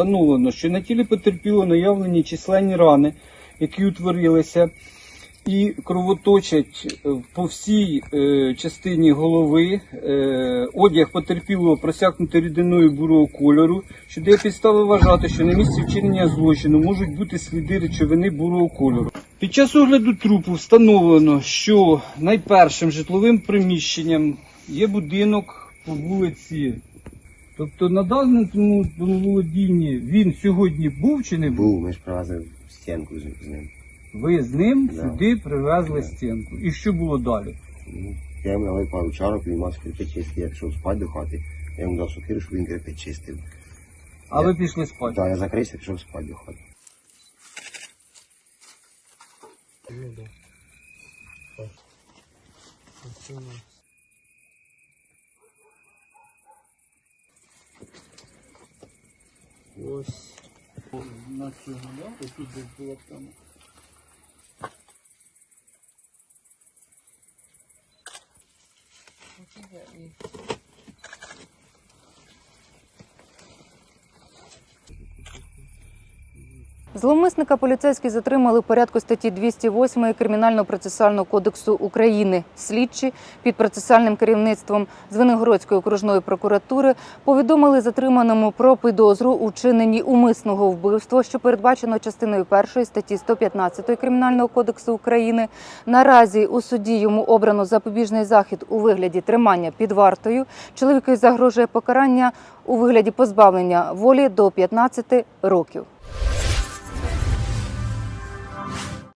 встановлено, що на тілі потерпіло наявлені численні рани, які утворилися і кровоточать е, по всій е, частині голови. Е, одяг потерпілого просякнутий рідиною бурого кольору, що дає підстави вважати, що на місці вчинення злочину можуть бути сліди речовини бурого кольору. Під час огляду трупу встановлено, що найпершим житловим приміщенням є будинок по вулиці. Тобто на даному володінні він сьогодні був чи не був? Був, ми ж привезли стінку з, з ним. Ви з ним Да. сюди привезли Да. стінку. І що було далі? Ну, Я йому налив пару чарок, він мав кирпич чистий, я пішов спати до хати. Я йому дав сокиру, щоб він кирпич чистив. А Я- ви пішли спати? Так, я закрився, пішов спати до хати. Ось. На цьому, да? Ось тут десь була там. Зловмисника поліцейські затримали у порядку статті 208 Кримінально-процесуального кодексу України. Слідчі під процесуальним керівництвом Звенигородської окружної прокуратури повідомили затриманому про підозру у чиненні умисного вбивства, що передбачено частиною першої статті 115 Кримінального кодексу України. Наразі у суді йому обрано запобіжний захід у вигляді тримання під вартою. Чоловікові загрожує покарання у вигляді позбавлення волі до 15 років.